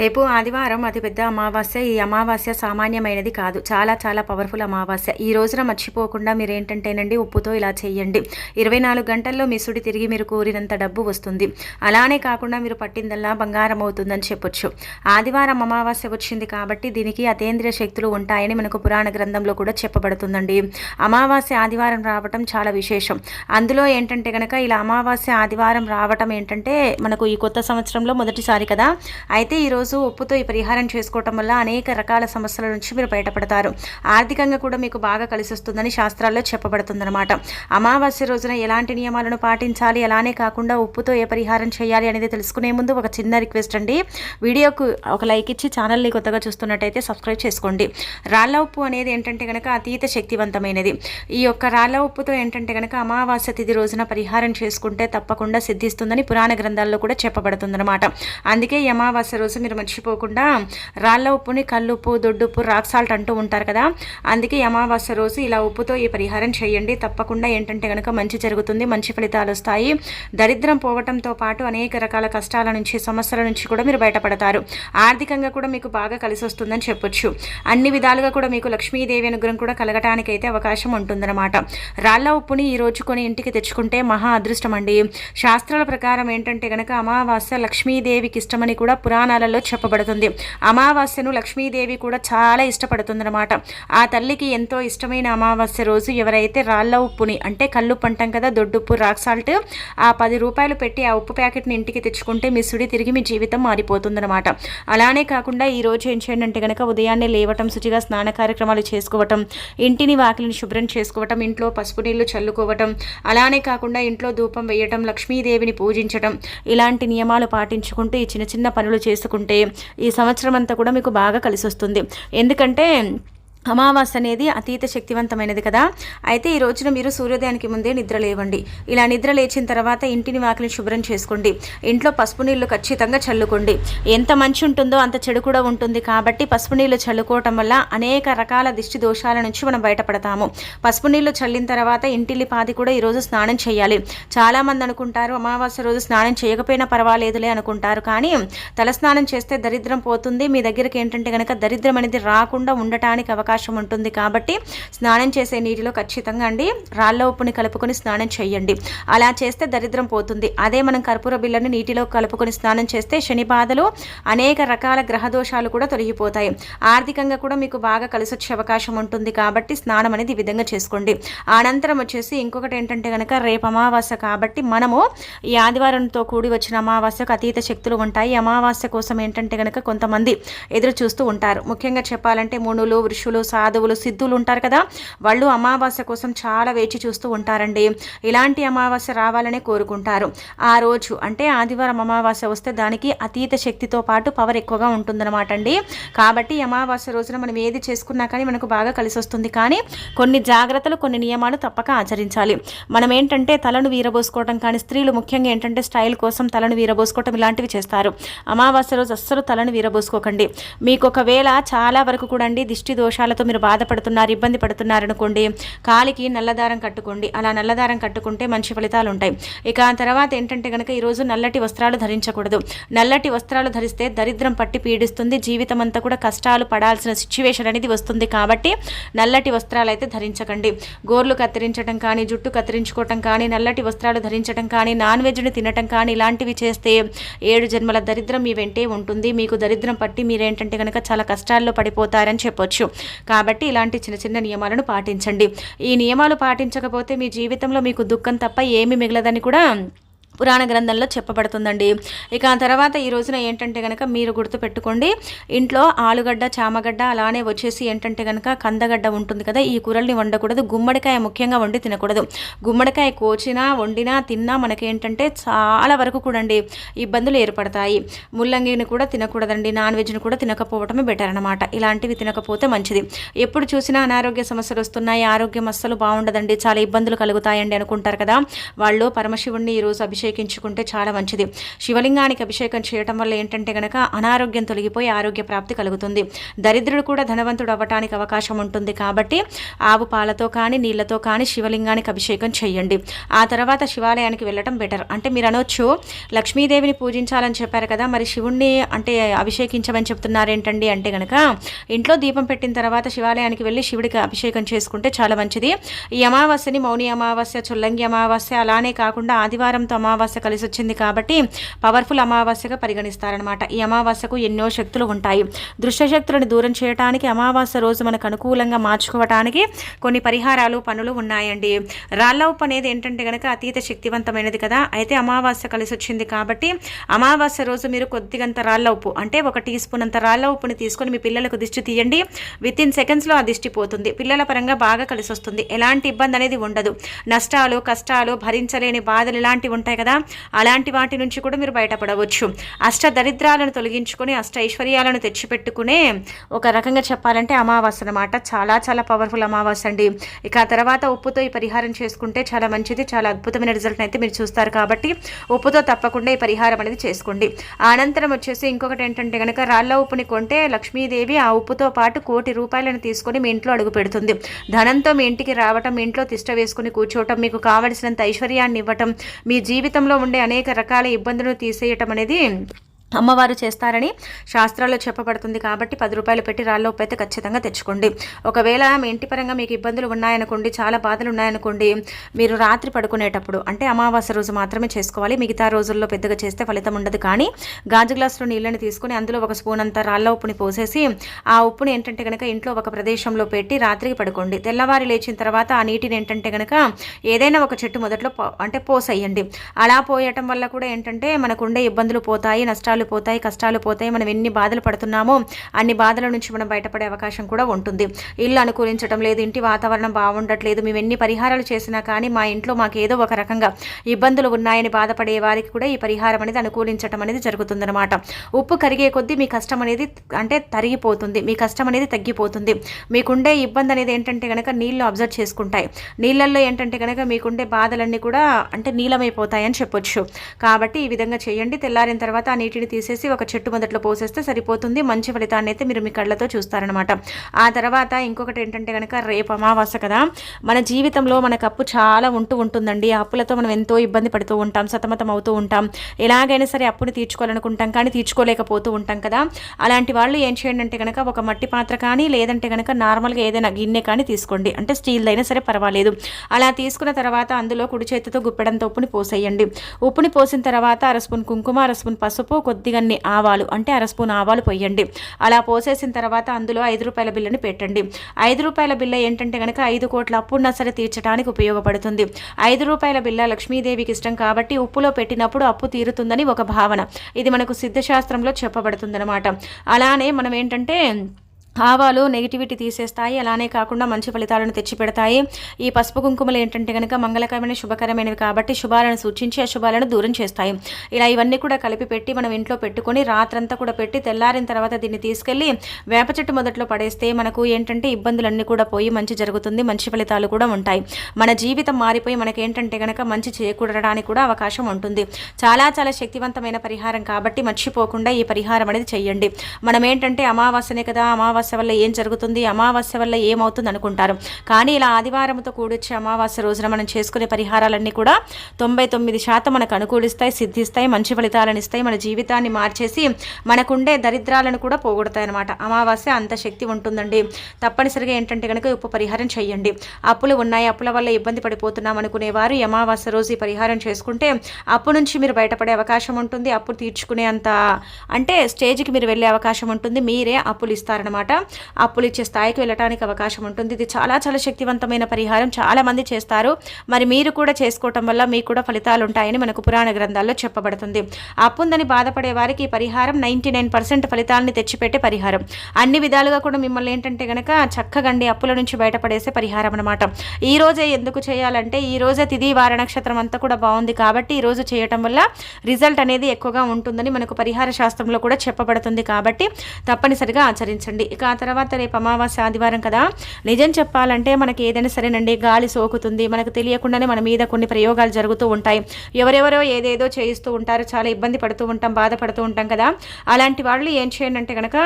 రేపు ఆదివారం అతిపెద్ద అమావాస్య ఈ అమావాస్య సామాన్యమైనది కాదు. చాలా చాలా పవర్ఫుల్ అమావాస్య. ఈ రోజున మర్చిపోకుండా మీరు ఏంటంటేనండి ఉప్పుతో ఇలా చేయండి ఇరవై నాలుగు గంటల్లో మీ సుడి తిరిగి మీరు కోరినంత డబ్బు వస్తుంది. అలానే కాకుండా మీరు పట్టిందల్లా బంగారం అవుతుందని చెప్పొచ్చు. ఆదివారం అమావాస్య వచ్చింది కాబట్టి దీనికి అతేంద్రియ శక్తులు ఉంటాయని మనకు పురాణ గ్రంథంలో కూడా చెప్పబడుతుందండి. అమావాస్య ఆదివారం రావటం చాలా విశేషం. అందులో ఏంటంటే కనుక ఇలా అమావాస్య ఆదివారం రావటం ఏంటంటే మనకు ఈ కొత్త సంవత్సరంలో మొదటిసారి కదా. అయితే ఈరోజు ఉప్పుతో ఈ పరిహారం చేసుకోవటం వల్ల అనేక రకాల సమస్యల నుంచి మీరు బయటపడతారు. ఆర్థికంగా కూడా మీకు బాగా కలిసిస్తుందని శాస్త్రాల్లో చెప్పబడుతుందన్నమాట. అమావాస్య రోజున ఎలాంటి నియమాలను పాటించాలి? అలానే కాకుండా ఉప్పుతో ఏ పరిహారం చేయాలి అనేది తెలుసుకునే ముందు ఒక చిన్న రిక్వెస్ట్ అండి. వీడియోకు ఒక లైక్ ఇచ్చి ఛానల్ని కొత్తగా చూస్తున్నట్టయితే సబ్స్క్రైబ్ చేసుకోండి. రాళ్ళ ఉప్పు అనేది ఏంటంటే కనుక అతీత శక్తివంతమైనది. ఈ యొక్క రాళ్ళ ఉప్పుతో ఏంటంటే కనుక అమావాస్య తిథి రోజున పరిహారం చేసుకుంటే తప్పకుండా సిద్ధిస్తుందని పురాణ గ్రంథాల్లో కూడా చెప్పబడుతుందన్నమాట. అందుకే ఈ అమావాస్య రోజు మీరు మర్చిపోకుండా రాళ్ళ ఉప్పుని కల్లుప్పు దొడ్డుప్పు రాక్ సాల్ట్ అంటూ ఉంటారు కదా. అందుకే అమావాస్య రోజు ఇలా ఉప్పుతో ఈ పరిహారం చేయండి. తప్పకుండా ఏంటంటే కనుక మంచి జరుగుతుంది మంచి ఫలితాలు వస్తాయి. దరిద్రం పోవటంతో పాటు అనేక రకాల కష్టాల నుంచి సమస్యల నుంచి కూడా మీరు బయటపడతారు. ఆర్థికంగా కూడా మీకు బాగా కలిసి వస్తుందని చెప్పొచ్చు. అన్ని విధాలుగా కూడా మీకు లక్ష్మీదేవి అనుగ్రహం కూడా కలగటానికి అయితే అవకాశం ఉంటుందన్నమాట. రాళ్ళ ఉప్పుని ఈ రోజు కొని ఇంటికి తెచ్చుకుంటే మహా అదృష్టం అండి. శాస్త్రాల ప్రకారం ఏంటంటే కనుక అమావాస్య లక్ష్మీదేవికి ఇష్టమని కూడా పురాణాలలో చెప్పబడుతుంది. అమావాస్యను లక్ష్మీదేవి కూడా చాలా ఇష్టపడుతుందన్నమాట. ఆ తల్లికి ఎంతో ఇష్టమైన అమావాస్య రోజు ఎవరైతే రాళ్ళ ఉప్పుని అంటే కల్లుప్పు అంటాం కదా దొడ్డుప్పు రాక్ సాల్ట్ ఆ పది రూపాయలు పెట్టి ఆ ఉప్పు ప్యాకెట్ని ఇంటికి తెచ్చుకుంటే మీ సుడి తిరిగి మీ జీవితం మారిపోతుందన్నమాట. అలానే కాకుండా ఈరోజు ఏం చేయండి అంటే కనుక ఉదయాన్నే లేవటం శుచిగా స్నాన కార్యక్రమాలు చేసుకోవటం ఇంటిని వాకిలిని శుభ్రం చేసుకోవటం ఇంట్లో పసుపు నీళ్ళు చల్లుకోవటం అలానే కాకుండా ఇంట్లో ధూపం వేయటం లక్ష్మీదేవిని పూజించటం ఇలాంటి నియమాలు పాటించుకుంటూ ఈ చిన్న చిన్న పనులు చేసుకుంటే ఈ సంవత్సరం అంతా కూడా మీకు బాగా కలిసి వస్తుంది ఎందుకంటే అమావాస్య అనేది అతీత శక్తివంతమైనది కదా. అయితే ఈ రోజున మీరు సూర్యోదయానికి ముందే నిద్ర లేవండి. ఇలా నిద్ర లేచిన తర్వాత ఇంటిని వాకిని శుభ్రం చేసుకోండి. ఇంట్లో పసుపు నీళ్ళు ఖచ్చితంగా చల్లుకోండి. ఎంత మంచి ఉంటుందో అంత చెడు కూడా ఉంటుంది. కాబట్టి పసుపు నీళ్ళు చల్లుకోవటం వల్ల అనేక రకాల దిష్టి దోషాల నుంచి మనం బయటపడతాము. పసుపు నీళ్ళు చల్లిన తర్వాత ఇంటిల్లి పాది కూడా ఈరోజు స్నానం చేయాలి. చాలామంది అనుకుంటారు అమావాస్య రోజు స్నానం చేయకపోయినా పర్వాలేదులే అనుకుంటారు. కానీ తల స్నానం చేస్తే దరిద్రం పోతుంది. మీ దగ్గరికి ఏంటంటే కనుక దరిద్రం అనేది రాకుండా ఉండటానికి అవకాశం అవకాశం ఉంటుంది కాబట్టి స్నానం చేసే నీటిలో ఖచ్చితంగా అండి రాళ్ళ ఉప్పుని కలుపుకొని స్నానం చేయండి. అలా చేస్తే దరిద్రం పోతుంది. అదే మనం కర్పూర బిళ్ళని నీటిలో కలుపుకొని స్నానం చేస్తే శని బాధలు అనేక రకాల గ్రహ దోషాలు కూడా తొలగిపోతాయి. ఆర్థికంగా కూడా మీకు బాగా కలిసి వచ్చే అవకాశం ఉంటుంది కాబట్టి స్నానం అనేది ఈ విధంగా చేసుకోండి. అనంతరం వచ్చేసి ఇంకొకటి ఏంటంటే కనుక రేపు అమావాస్య కాబట్టి మనము ఈ ఆదివారంతో కూడి వచ్చిన అమావాస్యకు అతీత శక్తులు ఉంటాయి. అమావాస్య కోసం ఏంటంటే కనుక కొంతమంది ఎదురు చూస్తూ ఉంటారు. ముఖ్యంగా చెప్పాలంటే మునులు వృషులు సాధువులు సిద్ధులు ఉంటారు కదా? వాళ్ళు అమావాస్య కోసం చాలా వేచి చూస్తూ ఉంటారండి. ఇలాంటి అమావాస్య రావాలని కోరుకుంటారు. ఆ రోజు అంటే ఆదివారం అమావాస్య వస్తే దానికి అతీత శక్తితో పాటు పవర్ ఎక్కువగా ఉంటుందన్నమాట అండి. కాబట్టి అమావాస్య రోజున మనం ఏది చేసుకున్నా కానీ మనకు బాగా కలిసి వస్తుంది. కానీ కొన్ని జాగ్రత్తలు కొన్ని నియమాలు తప్పక ఆచరించాలి. మనం ఏంటంటే తలను వీరబోసుకోవడం కానీ స్త్రీలు ముఖ్యంగా ఏంటంటే స్టైల్ కోసం తలను వీరబోసుకోవటం ఇలాంటివి చేస్తారు. అమావాస్య రోజు అస్సలు తలను వీరబోసుకోకండి. మీకు ఒకవేళ చాలా వరకు కూడా అండి దిష్టి కారణాలతో మీరు బాధపడుతున్నారు ఇబ్బంది పడుతున్నారు అనుకోండి కాలికి నల్లదారం కట్టుకోండి. అలా నల్లదారం కట్టుకుంటే మంచి ఫలితాలు ఉంటాయి ఇక తర్వాత ఏంటంటే కనుక ఈరోజు నల్లటి వస్త్రాలు ధరించకూడదు. నల్లటి వస్త్రాలు ధరిస్తే దరిద్రం పట్టి పీడిస్తుంది జీవితం అంతా కూడా కష్టాలు పడాల్సిన సిచ్యువేషన్ అనేది వస్తుంది కాబట్టి నల్లటి వస్త్రాలు అయితే ధరించకండి. గోర్లు కత్తిరించడం కానీ జుట్టు కత్తిరించుకోవటం కానీ నల్లటి వస్త్రాలు ధరించడం కానీ నాన్ వెజ్ని తినటం కానీ ఇలాంటివి చేస్తే ఏడు జన్మల దరిద్రం మీ వెంటే ఉంటుంది. మీకు దరిద్రం పట్టి మీరేంటంటే కనుక చాలా కష్టాల్లో పడిపోతారని చెప్పొచ్చు. కాబట్టి ఇలాంటి చిన్న చిన్న నియమాలను పాటించండి. ఈ నియమాలు పాటించకపోతే మీ జీవితంలో మీకు దుఃఖం తప్ప ఏమి మిగలదని కూడా పురాణ గ్రంథంలో చెప్పబడుతుందండి. ఇక ఆ తర్వాత ఈ రోజున ఏంటంటే కనుక మీరు గుర్తుపెట్టుకోండి ఇంట్లో ఆలుగడ్డ చామగడ్డ అలానే వచ్చేసి ఏంటంటే కనుక కందగడ్డ ఉంటుంది కదా ఈ కూరల్ని వండకూడదు గుమ్మడికాయ ముఖ్యంగా వండి తినకూడదు. గుమ్మడికాయ కోచినా వండినా తిన్నా మనకేంటంటే చాలా వరకు కూడా అండి ఇబ్బందులు ఏర్పడతాయి. ముల్లంగిని కూడా తినకూడదండి నాన్ వెజ్ని కూడా తినకపోవటమే బెటర్ అనమాట ఇలాంటివి తినకపోతే మంచిది. ఎప్పుడు చూసినా అనారోగ్య సమస్యలు వస్తున్నాయి ఆరోగ్యం అస్సలు బాగుండదండి చాలా ఇబ్బందులు కలుగుతాయండి అనుకుంటారు కదా. వాళ్ళు పరమశివుణ్ణి ఈరోజు అభిషేకం అభిషేకించుకుంటే చాలా మంచిది. శివలింగానికి అభిషేకం చేయటం వల్ల ఏంటంటే గనక అనారోగ్యం తొలగిపోయి ఆరోగ్య ప్రాప్తి కలుగుతుంది. దరిద్రుడు కూడా ధనవంతుడు అవ్వటానికి అవకాశం ఉంటుంది కాబట్టి ఆవు పాలతో కానీ నీళ్ళతో కానీ శివలింగానికి అభిషేకం చేయండి. ఆ తర్వాత శివాలయానికి వెళ్ళటం బెటర్. అంటే మీరు అనొచ్చు లక్ష్మీదేవిని పూజించాలని చెప్పారు కదా మరి శివుణ్ణి అంటే అభిషేకించమని చెప్తున్నారు ఏంటండి అంటే గనక ఇంట్లో దీపం పెట్టిన తర్వాత శివాలయానికి వెళ్ళి శివుడికి అభిషేకం చేసుకుంటే చాలా మంచిది. ఈ అమావాస్యని మౌని అమావాస్య చుల్లంగి అమావాస్య అలానే కాకుండా ఆదివారంతో అమావాస్య కలిసి వచ్చింది కాబట్టి పవర్ఫుల్ అమావాస్యగా పరిగణిస్తారనమాట ఈ అమావాస్యకు ఎన్నో శక్తులు ఉంటాయి. దృశ్యశక్తులను దూరం చేయడానికి అమావాస్య రోజు మనకు అనుకూలంగా మార్చుకోవటానికి కొన్ని పరిహారాలు పనులు ఉన్నాయండి. రాళ్ళ ఉప్పు అనేది ఏంటంటే కనుక అతీత శక్తివంతమైనది కదా. అయితే అమావాస్య కలిసి వచ్చింది కాబట్టి అమావాస్య రోజు మీరు కొద్దిగంత రాళ్ళ ఉప్పు అంటే ఒక టీ స్పూన్ అంత రాళ్ళ ఉప్పుని తీసుకొని మీ పిల్లలకు దిష్టి తీయండి. విత్ ఇన్ సెకండ్స్లో ఆ దిష్టి పోతుంది. పిల్లల పరంగా బాగా కలిసి వస్తుంది ఎలాంటి ఇబ్బంది అనేది ఉండదు. నష్టాలు కష్టాలు భరించలేని బాధలు ఇలాంటివి ఉంటాయి కదా. అలాంటి వాటి నుంచి కూడా మీరు బయటపడవచ్చు. అష్ట దరిద్రాలను తొలగించుకొని అష్ట ఐశ్వర్యాలను తెచ్చిపెట్టుకునే ఒక రకంగా చెప్పాలంటే అమావాస్య అనమాట చాలా చాలా పవర్ఫుల్ అమావాస్య అండి. ఇక ఆ తర్వాత ఉప్పుతో ఈ పరిహారం చేసుకుంటే చాలా మంచిది. చాలా అద్భుతమైన రిజల్ట్ అయితే మీరు చూస్తారు కాబట్టి ఉప్పుతో తప్పకుండా ఈ పరిహారం అనేది చేసుకోండి. అనంతరం వచ్చేసి ఇంకొకటి ఏంటంటే కనుక రాళ్ళ ఉప్పుని కొంటే లక్ష్మీదేవి ఆ ఉప్పుతో పాటు కోటి రూపాయలను తీసుకొని మీ ఇంట్లో అడుగు పెడుతుంది. ధనంతో మీ ఇంటికి రావటం మీ ఇంట్లో తిష్ట వేసుకుని కూర్చోవటం మీకు కావలసినంత ఐశ్వర్యాన్ని ఇవ్వటం మీ జీవితంలో ఉండే అనేక రకాల ఇబ్బందులను తీసేయటం అనేది అమ్మవారు చేస్తారని శాస్త్రాల్లో చెప్పబడుతుంది కాబట్టి పది రూపాయలు పెట్టి రాళ్ళ ఉప్పు అయితే ఖచ్చితంగా తెచ్చుకోండి. ఒకవేళ మీ ఇంటి పరంగా మీకు ఇబ్బందులు ఉన్నాయనుకోండి చాలా బాధలు ఉన్నాయనుకోండి మీరు రాత్రి పడుకునేటప్పుడు అంటే అమావాస్య రోజు మాత్రమే చేసుకోవాలి. మిగతా రోజుల్లో పెద్దగా చేస్తే ఫలితం ఉండదు. కానీ గాజు గ్లాసులో నీళ్ళని తీసుకుని అందులో ఒక స్పూన్ అంతా రాళ్ళ ఉప్పుని పోసేసి ఆ ఉప్పుని ఏంటంటే కనుక ఇంట్లో ఒక ప్రదేశంలో పెట్టి రాత్రికి పడుకోండి. తెల్లవారి లేచిన తర్వాత ఆ నీటిని ఏంటంటే కనుక ఏదైనా ఒక చెట్టు మొదట్లో అంటే పోసేయండి. అలా పోయటం వల్ల కూడా ఏంటంటే మనకు ఉండే ఇబ్బందులు పోతాయి నష్టాలు కష్టాలు పోతాయి కష్టాలు పోతాయి మనం ఎన్ని బాధలు పడుతున్నామో అన్ని బాధల నుంచి మనం బయటపడే అవకాశం కూడా ఉంటుంది. ఇల్లు అనుకూలించడం లేదు ఇంటి వాతావరణం బాగుండట్లేదు మేము ఎన్ని పరిహారాలు చేసినా కానీ మా ఇంట్లో మాకు ఏదో ఒక రకంగా ఇబ్బందులు ఉన్నాయని బాధపడే వారికి కూడా ఈ పరిహారం అనేది అనుకూలించడం అనేది జరుగుతుందన్నమాట. ఉప్పు కరిగే కొద్దీ మీ కష్టం అనేది అంటే తరిగిపోతుంది మీ కష్టం అనేది తగ్గిపోతుంది. మీకుండే ఇబ్బంది అనేది ఏంటంటే కనుక నీళ్ళు అబ్జర్వ్ చేసుకుంటాయి. నీళ్ళల్లో ఏంటంటే కనుక మీకుండే బాధలన్నీ కూడా అంటే నీలమైపోతాయని చెప్పొచ్చు. కాబట్టి ఈ విధంగా చేయండి. తెల్లారిన తర్వాత ఆ నీటిని తీసేసి ఒక చెట్టు మొదట్లో పోసేస్తే సరిపోతుంది. మంచి ఫలితాన్ని అయితే మీరు మీ కళ్ళతో చూస్తారనమాట ఆ తర్వాత ఇంకొకటి ఏంటంటే కనుక రేపు అమావాస్య కదా. మన జీవితంలో మనకు అప్పు చాలా ఉంటూ ఉంటుందండి. ఆ అప్పులతో మనం ఎంతో ఇబ్బంది పడుతూ ఉంటాం సతమతం అవుతూ ఉంటాం. ఎలాగైనా సరే అప్పుని తీర్చుకోవాలనుకుంటాం కానీ తీర్చుకోలేకపోతూ ఉంటాం కదా. అలాంటి వాళ్ళు ఏం చేయండి అంటే కనుక ఒక మట్టి పాత్ర కానీ లేదంటే కనుక నార్మల్గా ఏదైనా గిన్నె కానీ తీసుకోండి. అంటే స్టీల్ అయినా సరే పర్వాలేదు. అలా తీసుకున్న తర్వాత అందులో కుడి చేతితో గుప్పెడంత ఉప్పుని పోసేయండి. ఉప్పుని పోసిన తర్వాత అర స్పూన్ కుంకుమ అర స్పూన్ పసుపు కొద్దిగన్ని ఆవాలు అంటే అర స్పూన్ ఆవాలు పోయండి అలా పోసేసిన తర్వాత అందులో ఐదు రూపాయల బిల్లని పెట్టండి. ఐదు రూపాయల బిల్ల ఏంటంటే కనుక ఐదు కోట్ల అప్పున్నా సరే తీర్చడానికి ఉపయోగపడుతుంది. ఐదు రూపాయల బిల్ల లక్ష్మీదేవికి ఇష్టం కాబట్టి ఉప్పులో పెట్టినప్పుడు అప్పు తీరుతుందని ఒక భావన. ఇది మనకు సిద్ధశాస్త్రంలో చెప్పబడుతుందనమాట అలానే మనం ఏంటంటే ఆవాలు నెగిటివిటీ తీసేస్తాయి. అలానే కాకుండా మంచి ఫలితాలను తెచ్చిపెడతాయి. ఈ పసుపు కుంకుమలు ఏంటంటే కనుక మంగళకరమైన శుభకరమైనవి కాబట్టి శుభాలను సూచించి అశుభాలను దూరం చేస్తాయి. ఇలా ఇవన్నీ కూడా కలిపి పెట్టి మనం ఇంట్లో పెట్టుకొని రాత్రంతా కూడా పెట్టి తెల్లారిన తర్వాత దీన్ని తీసుకెళ్ళి వేప చెట్టు మొదట్లో పడేస్తే మనకు ఏంటంటే ఇబ్బందులన్నీ కూడా పోయి మంచి జరుగుతుంది మంచి ఫలితాలు కూడా ఉంటాయి. మన జీవితం మారిపోయి మనకి ఏంటంటే కనుక మంచి చేకూడడానికి కూడా అవకాశం ఉంటుంది. చాలా చాలా శక్తివంతమైన పరిహారం కాబట్టి మర్చిపోకుండా ఈ పరిహారం అనేది చేయండి. మనం ఏంటంటే అమావాస్యనే కదా అమావాస్య అమావాస్య వల్ల ఏం జరుగుతుంది? అమావాస్య వల్ల ఏమవుతుంది అనుకుంటారు. కానీ ఇలా ఆదివారంతో కూడొచ్చే అమావాస్య రోజున మనం చేసుకునే పరిహారాలన్నీ కూడా తొంభై తొమ్మిది శాతం మనకు అనుకూలిస్తాయి సిద్ధిస్తాయి మంచి ఫలితాలను ఇస్తాయి మన జీవితాన్ని మార్చేసి మనకుండే దరిద్రాలను కూడా పోగొడతాయి అనమాట అమావాస్య అంత శక్తి ఉంటుందండి. తప్పనిసరిగా ఏంటంటే కనుక ఉప్పు పరిహారం చేయండి. అప్పులు ఉన్నాయి అప్పుల వల్ల ఇబ్బంది పడిపోతున్నాం అనుకునేవారు అమావాస్య రోజు ఈ పరిహారం చేసుకుంటే అప్పు నుంచి మీరు బయటపడే అవకాశం ఉంటుంది. అప్పు తీర్చుకునే అంత అంటే స్టేజ్కి మీరు వెళ్ళే అవకాశం ఉంటుంది. మీరే అప్పులు ఇస్తారనమాట అప్పులు ఇచ్చే స్థాయికి వెళ్ళడానికి అవకాశం ఉంటుంది. ఇది చాలా చాలా శక్తివంతమైన పరిహారం. చాలామంది చేస్తారు. మరి మీరు కూడా చేసుకోవటం వల్ల మీకు కూడా ఫలితాలు ఉంటాయని మనకు పురాణ గ్రంథాల్లో చెప్పబడుతుంది. అప్పు ఉందని బాధపడే వారికి ఈ పరిహారం నైంటీ నైన్ పర్సెంట్ ఫలితాలని తెచ్చిపెట్టే పరిహారం. అన్ని విధాలుగా కూడా మిమ్మల్ని ఏంటంటే కనుక చక్కగండి అప్పుల నుంచి బయటపడేసే పరిహారం అనమాట ఈ రోజే ఎందుకు చేయాలంటే ఈ రోజే తిది వార నక్షత్రం అంతా కూడా బాగుంది కాబట్టి ఈ రోజు చేయటం వల్ల రిజల్ట్ అనేది ఎక్కువగా ఉంటుందని మనకు పరిహార శాస్త్రంలో కూడా చెప్పబడుతుంది కాబట్టి తప్పనిసరిగా ఆచరించండి. ఇక ఆ తర్వాత రేపు అమావాస్య ఆదివారం కదా? నిజం చెప్పాలంటే మనకి ఏదైనా సరేనండి గాలి సోకుతుంది. మనకు తెలియకుండానే మన మీద కొన్ని ప్రయోగాలు జరుగుతూ ఉంటాయి. ఎవరెవరో ఏదేదో చేయిస్తూ ఉంటారు చాలా ఇబ్బంది పడుతూ ఉంటాం బాధపడుతూ ఉంటాం కదా? అలాంటి వాళ్ళు ఏం చేయండి అంటే కనుక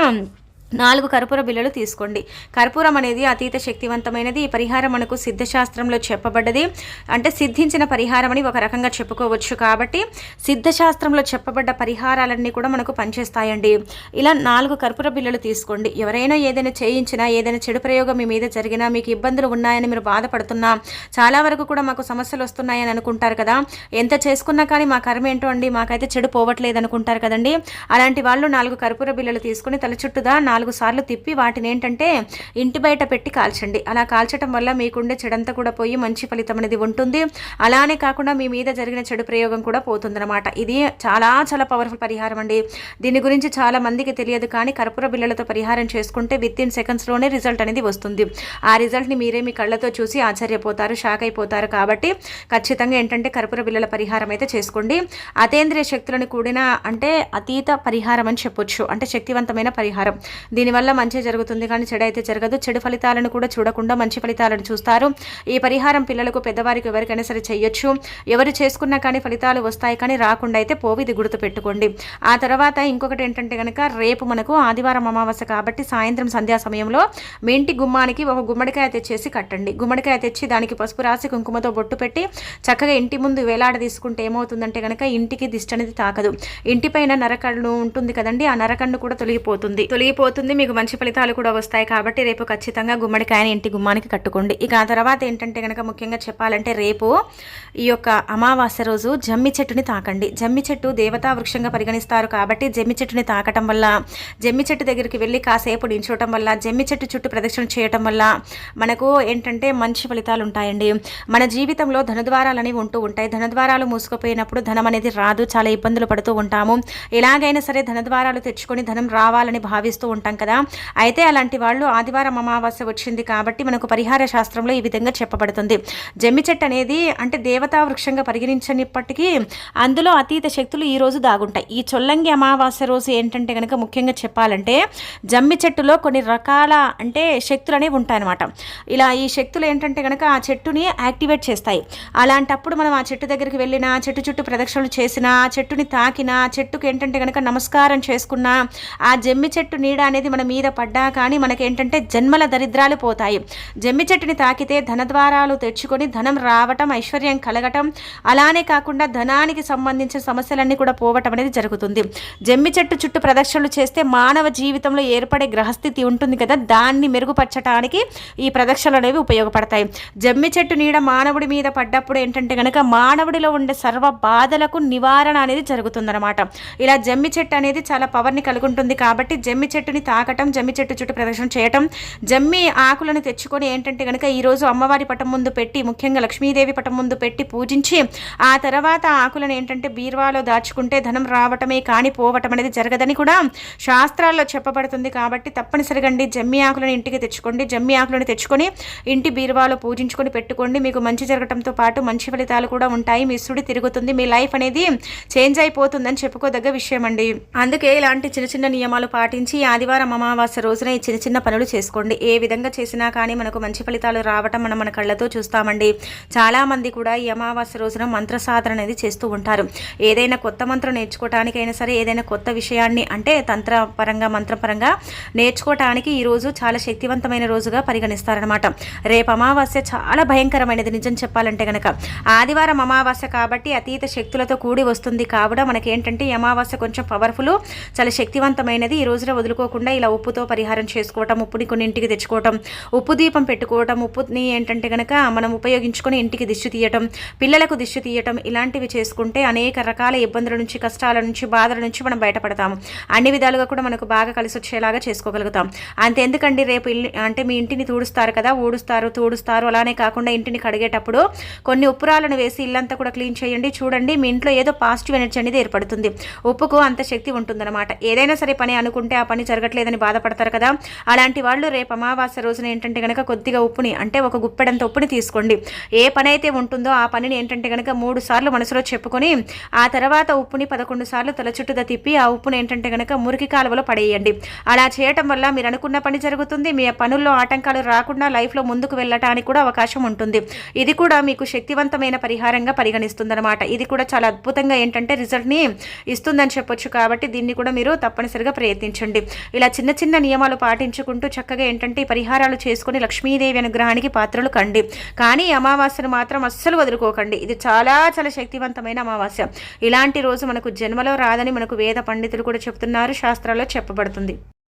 నాలుగు కర్పూర బిళ్ళలు తీసుకోండి. కర్పూరం అనేది అతీత శక్తివంతమైనది. ఈ పరిహారం మనకు సిద్ధశాస్త్రంలో చెప్పబడ్డది. అంటే సిద్ధించిన పరిహారం అని ఒక రకంగా చెప్పుకోవచ్చు కాబట్టి సిద్ధశాస్త్రంలో చెప్పబడ్డ పరిహారాలన్నీ కూడా మనకు పనిచేస్తాయండి. ఇలా నాలుగు కర్పూర బిళ్ళలు తీసుకోండి. ఎవరైనా ఏదైనా చేయించినా ఏదైనా చెడు ప్రయోగం మీ మీద జరిగినా మీకు ఇబ్బందులు ఉన్నాయని మీరు బాధపడుతున్నా చాలా వరకు కూడా మాకు సమస్యలు వస్తున్నాయని అనుకుంటారు కదా. ఎంత చేసుకున్నా కానీ మా కర్మ ఏంటో అండి మాకైతే చెడు పోవట్లేదు అనుకుంటారు కదండి. అలాంటి వాళ్ళు నాలుగు కర్పూర బిళ్ళలు తీసుకుని తల చుట్టూదా నాలుగు నాలుగు సార్లు తిప్పి వాటిని ఏంటంటే ఇంటి బయట పెట్టి కాల్చండి. అలా కాల్చడం వల్ల మీకుండే చెడంతా కూడా పోయి మంచి ఫలితం అనేది ఉంటుంది. అలానే కాకుండా మీ మీద జరిగిన చెడు ప్రయోగం కూడా పోతుందన్నమాట. ఇది చాలా చాలా పవర్ఫుల్ పరిహారం అండి. దీని గురించి చాలా మందికి తెలియదు కానీ కర్పూర బిళ్ళలతో పరిహారం చేసుకుంటే విత్ ఇన్ సెకండ్స్లోనే రిజల్ట్ అనేది వస్తుంది. ఆ రిజల్ట్ని మీరే మీ కళ్ళతో చూసి ఆశ్చర్యపోతారు షాక్ అయిపోతారు కాబట్టి ఖచ్చితంగా ఏంటంటే కర్పూర బిళ్ళల పరిహారం అయితే చేసుకోండి. అతేంద్రియ శక్తులను కూడిన అంటే అతీత పరిహారం అని చెప్పొచ్చు. అంటే శక్తివంతమైన పరిహారం. దీనివల్ల మంచి జరుగుతుంది కానీ చెడు అయితే జరగదు. చెడు ఫలితాలను కూడా చూడకుండా మంచి ఫలితాలను చూస్తారు. ఈ పరిహారం పిల్లలకు పెద్దవారికి ఎవరికైనా సరే చేయొచ్చు. ఎవరు చేసుకున్నా కానీ ఫలితాలు వస్తాయి కానీ రాకుండా అయితే పోవి ఇది గుర్తు పెట్టుకోండి ఆ తర్వాత ఇంకొకటి ఏంటంటే కనుక రేపు మనకు ఆదివారం అమావాస్య కాబట్టి సాయంత్రం సంధ్యా సమయంలో మీ ఇంటి గుమ్మానికి ఒక గుమ్మడికాయ తెచ్చేసి కట్టండి. గుమ్మడికాయ తెచ్చి దానికి పసుపు రాసి కుంకుమతో బొట్టు పెట్టి చక్కగా ఇంటి ముందు వేలాడ తీసుకుంటే ఏమవుతుందంటే కనుక ఇంటికి దిష్టి అనేది తాకదు. ఇంటిపైన నరకన్ను ఉంటుంది కదండి ఆ నరకన్ను కూడా తొలగిపోతుంది. తొలగిపోతుంది మీకు మంచి ఫలితాలు కూడా వస్తాయి కాబట్టి రేపు ఖచ్చితంగా గుమ్మడికాయని ఇంటి గుమ్మానికి కట్టుకోండి. ఇక ఆ తర్వాత ఏంటంటే కనుక ముఖ్యంగా చెప్పాలంటే రేపు ఈ యొక్క అమావాస్య రోజు జమ్మి చెట్టుని తాకండి. జమ్మి చెట్టు దేవతా వృక్షంగా పరిగణిస్తారు కాబట్టి జమ్మి చెట్టుని తాకటం వల్ల జమ్మి చెట్టు దగ్గరికి వెళ్ళి కాసేపు నించోవటం వల్ల జమ్మి చెట్టు చుట్టూ ప్రదక్షిణ చేయటం వల్ల మనకు ఏంటంటే మంచి ఫలితాలు ఉంటాయండి. మన జీవితంలో ధనద్వారాలు అనేవి ఉంటూ ఉంటాయి. ధనద్వారాలు మూసుకుపోయినప్పుడు ధనం అనేది రాదు. చాలా ఇబ్బందులు పడుతూ ఉంటాము. ఎలాగైనా సరే ధనద్వారాలు తెచ్చుకొని ధనం రావాలని భావిస్తూ ఉంటాం కదా. అయితే అలాంటి వాళ్ళు ఆదివారం అమావాస్య వచ్చింది కాబట్టి మనకు పరిహార శాస్త్రంలో ఈ విధంగా చెప్పబడుతుంది. జమ్మి చెట్టు అనేది అంటే దేవతా వృక్షంగా పరిగణించనిప్పటికీ అందులో అతీత శక్తులు ఈ రోజు దాగుంటాయి. ఈ చొల్లంగి అమావాస్య రోజు ఏంటంటే కనుక ముఖ్యంగా చెప్పాలంటే జమ్మి చెట్టులో కొన్ని రకాల అంటే శక్తులు అనేవి ఉంటాయన్నమాట. ఇలా ఈ శక్తులు ఏంటంటే కనుక ఆ చెట్టుని యాక్టివేట్ చేస్తాయి. అలాంటప్పుడు మనం ఆ చెట్టు దగ్గరికి వెళ్ళిన చెట్టు చుట్టూ ప్రదక్షిణలు చేసిన ఆ చెట్టుని తాకిన చెట్టుకు ఏంటంటే కనుక నమస్కారం చేసుకున్న ఆ జమ్మి చెట్టు నీడ అనేది మన మీద పడ్డా కానీ మనకేంటంటే జన్మల దరిద్రాలు పోతాయి. జమ్మి చెట్టుని తాకితే ధనద్వారాలు తెచ్చుకొని ధనం రావటం ఐశ్వర్యం కలగటం అలానే కాకుండా ధనానికి సంబంధించిన సమస్యలన్నీ కూడా పోవటం అనేది జరుగుతుంది. జమ్మి చెట్టు చుట్టూ ప్రదక్షిణలు చేస్తే మానవ జీవితంలో ఏర్పడే గ్రహస్థితి ఉంటుంది కదా దాన్ని మెరుగుపరచడానికి ఈ ప్రదక్షిణలు అనేవి ఉపయోగపడతాయి. జమ్మి చెట్టు నీడ మానవుడి మీద పడ్డప్పుడు ఏంటంటే కనుక మానవుడిలో ఉండే సర్వ బాధలకు నివారణ అనేది జరుగుతుందన్నమాట. ఇలా జమ్మి చెట్టు అనేది చాలా పవర్ని కలిగి ఉంటుంది కాబట్టి జమ్మి చెట్టుని తాకటం జమ్మి చెట్టు చుట్టూ ప్రదక్షిణ చేయటం జమ్మి ఆకులను తెచ్చుకొని ఏంటంటే కనుక ఈరోజు అమ్మవారి పటం ముందు పెట్టి ముఖ్యంగా లక్ష్మీదేవి పటం ముందు పెట్టి పూజించి ఆ తర్వాత ఆకులను ఏంటంటే బీర్వాలో దాచుకుంటే ధనం రావటమే కాని పోవటం అనేది జరగదని కూడా శాస్త్రాల్లో చెప్పబడుతుంది. కాబట్టి తప్పనిసరిగా అండి జమ్మి ఆకులను ఇంటికి తెచ్చుకోండి. జమ్మి ఆకులను తెచ్చుకొని ఇంటి బీరువాలో పూజించుకొని పెట్టుకోండి. మీకు మంచి జరగటంతో పాటు మంచి ఫలితాలు కూడా ఉంటాయి. మీ సుడి తిరుగుతుంది. మీ లైఫ్ అనేది చేంజ్ అయిపోతుందని చెప్పుకోదగ్గ విషయం అండి. అందుకే ఇలాంటి చిన్న చిన్న నియమాలు పాటించి ఆదివారం ఆదివారం అమావాస్య రోజున ఈ చిన్న చిన్న పనులు చేసుకోండి. ఏ విధంగా చేసినా కానీ మనకు మంచి ఫలితాలు రావటం మనం మన కళ్ళతో చూస్తామండి. చాలా మంది కూడా ఈ అమావాస్య రోజున మంత్ర సాధన అనేది చేస్తూ ఉంటారు. ఏదైనా కొత్త మంత్రం నేర్చుకోవటానికైనా సరే ఏదైనా కొత్త విషయాన్ని అంటే తంత్రపరంగా మంత్రపరంగా నేర్చుకోవటానికి ఈ రోజు చాలా శక్తివంతమైన రోజుగా పరిగణిస్తారనమాట రేపు అమావాస్య చాలా భయంకరమైనది నిజం చెప్పాలంటే కనుక ఆదివారం అమావాస్య కాబట్టి అతీత శక్తులతో కూడి వస్తుంది. కావున మనకేంటంటే ఈ అమావాస్య కొంచెం పవర్ఫుల్ చాలా శక్తివంతమైనది ఈ రోజున వదులుకోకుండా ఇలా ఉప్పుతో పరిహారం చేసుకోవటం ఉప్పుని కొన్ని ఇంటికి తెచ్చుకోవటం ఉప్పు దీపం పెట్టుకోవటం ఉప్పుని ఏంటంటే గనక మనం ఉపయోగించుకొని ఇంటికి దిష్టి తీయటం పిల్లలకు దిష్టి తీయటం ఇలాంటివి చేసుకుంటే అనేక రకాల ఇబ్బందుల నుంచి కష్టాల నుంచి బాధల నుంచి మనం బయటపడతాము. అన్ని విధాలుగా కూడా మనకు బాగా కలిసి వచ్చేలాగా చేసుకోగలుగుతాం. అంతెందుకండి రేపు ఇల్లు అంటే మీ ఇంటిని తూడుస్తారు కదా ఊడుస్తారు తూడుస్తారు అలానే కాకుండా ఇంటిని కడిగేటప్పుడు కొన్ని ఉప్పురాలను వేసి ఇల్లంతా కూడా క్లీన్ చేయండి. చూడండి మీ ఇంట్లో ఏదో పాజిటివ్ ఎనర్జీ అనేది ఏర్పడుతుంది. ఉప్పుకు అంత శక్తి ఉంటుందన్నమాట. ఏదైనా సరే పని అనుకుంటే ఆ పని జరగ జరగట్లేదని బాధపడతారు కదా. అలాంటి వాళ్ళు రేపు అమావాస్య రోజున ఏంటంటే కనుక కొద్దిగా ఉప్పుని అంటే ఒక గుప్పెడంత ఉప్పుని తీసుకోండి. ఏ పని అయితే ఉంటుందో ఆ పనిని ఏంటంటే కనుక మూడు సార్లు మనసులో చెప్పుకొని ఆ తర్వాత ఉప్పుని పదకొండు సార్లు తల చుట్టూగా తిప్పి ఆ ఉప్పుని ఏంటంటే కనుక మురికి కాలువలో పడేయండి. అలా చేయటం వల్ల మీరు అనుకున్న పని జరుగుతుంది. మీ పనుల్లో ఆటంకాలు రాకుండా లైఫ్లో ముందుకు వెళ్ళటానికి కూడా అవకాశం ఉంటుంది. ఇది కూడా మీకు శక్తివంతమైన పరిహారంగా పరిగణిస్తుందన్నమాట. ఇది కూడా చాలా అద్భుతంగా ఏంటంటే రిజల్ట్ని ఇస్తుందని చెప్పొచ్చు కాబట్టి దీన్ని కూడా మీరు తప్పనిసరిగా ప్రయత్నించండి. ఇలా చిన్న చిన్న నియమాలు పాటించుకుంటూ చక్కగా ఏంటంటే పరిహారాలు చేసుకుని లక్ష్మీదేవి అనుగ్రహానికి పాత్రలు కండి. కానీ అమావాస్యను మాత్రం అస్సలు వదులుకోకండి. ఇది చాలా చాలా శక్తివంతమైన అమావాస్య. ఇలాంటి రోజు మనకు జన్మలో రాదని మనకు వేద పండితులు కూడా చెప్తున్నారు శాస్త్రాల్లో చెప్పబడుతుంది.